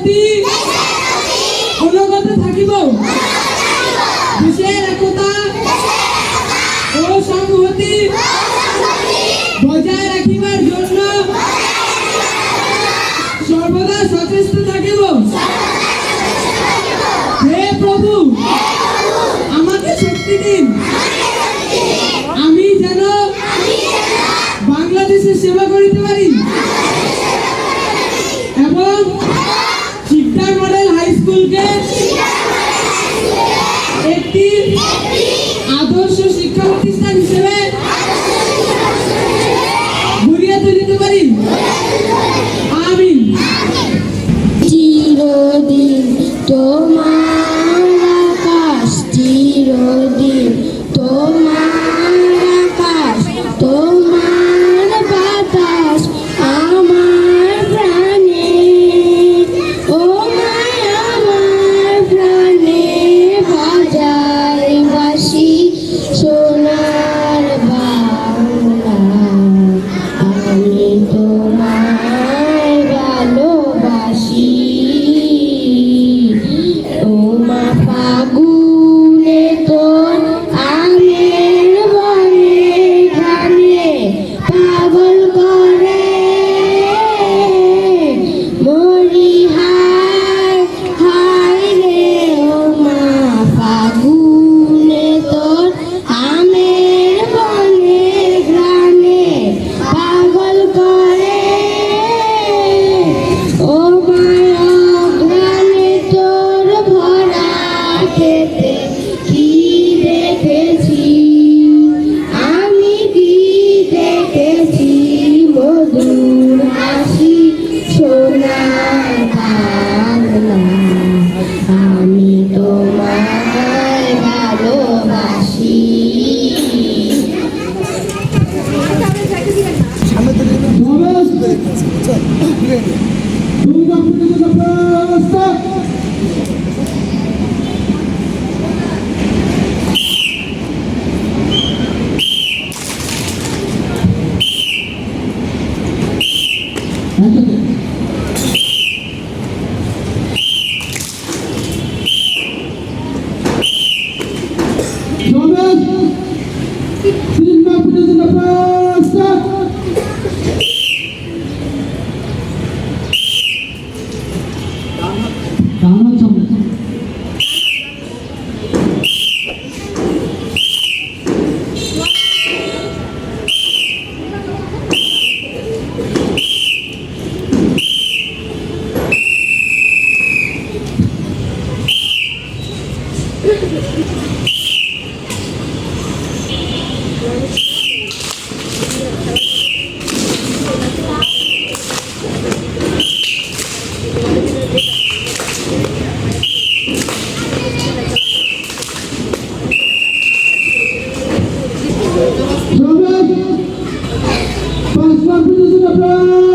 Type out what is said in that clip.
প্রতি অনুগত থাকিব। দেশের বজায় রাখিবার জন্য সর্বদা সচেষ্ট থাকিব। হে প্রভু আমাকে শক্তি Okay. Thomas, Silva, President of Dobra. Państwa, proszę zapraszać.